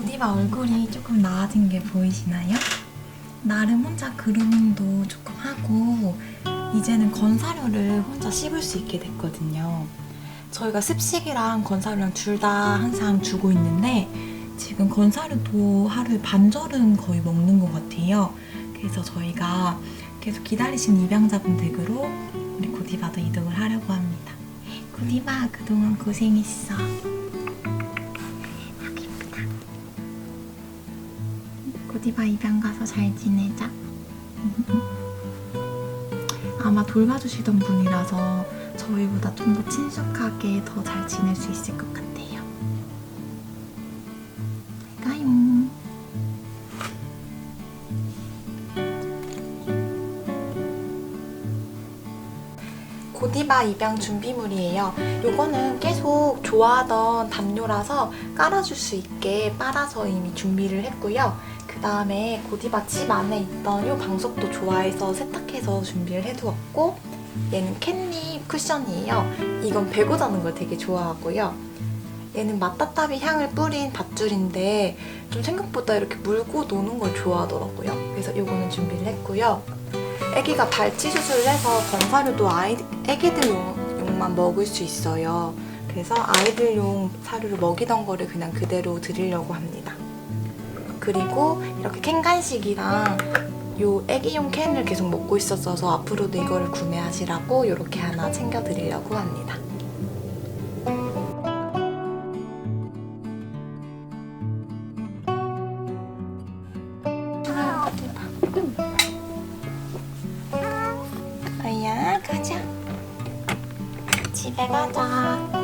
고디바 얼굴이 조금 나아진 게 보이시나요? 나름 혼자 그루밍도 조금 하고 이제는 건사료를 혼자 씹을 수 있게 됐거든요. 저희가 습식이랑 건사료랑 둘 다 항상 주고 있는데 지금 건사료도 하루에 반절은 거의 먹는 것 같아요. 그래서 저희가 계속 기다리신 입양자분 댁으로 우리 고디바도 이동을 하려고 합니다. 고디바 그동안 고생했어. 고디바 입양 가서 잘 지내자. 아마 돌봐주시던 분이라서 저희보다 좀 더 친숙하게 더 잘 지낼 수 있을 것 같아요. 가요. 고디바 입양 준비물이에요. 요거는 계속 좋아하던 담요라서 깔아줄 수 있게 빨아서 이미 준비를 했고요. 그 다음에 고디바 집 안에 있던 요 방석도 좋아해서 세탁해서 준비를 해두었고 얘는 캣닙 쿠션이에요. 이건 베고 자는 걸 되게 좋아하고요. 얘는 마따따비 향을 뿌린 밧줄인데 좀 생각보다 이렇게 물고 노는 걸 좋아하더라고요. 그래서 요거는 준비를 했고요. 아기가 발치 수술을 해서 건사료도 아이, 아기들용만 먹을 수 있어요. 그래서 아이들용 사료를 먹이던 거를 그냥 그대로 드리려고 합니다. 그리고 이렇게 캔 간식이랑 요 애기용 캔을 계속 먹고 있었어서 앞으로도 이거를 구매하시라고 이렇게 하나 챙겨 드리려고 합니다. 아야 가자. 집에. 가자.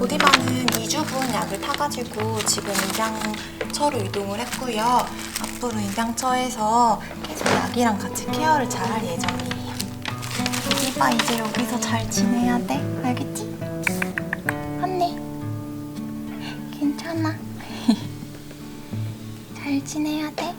고디바는 2주분 약을 타가지고 지금 입양처로 이동을 했고요. 앞으로 입양처에서 계속 약이랑 같이 케어를 잘 할 예정이에요. 고디바 이제 여기서 잘 지내야 돼. 알겠지? 언니. 괜찮아. 잘 지내야 돼.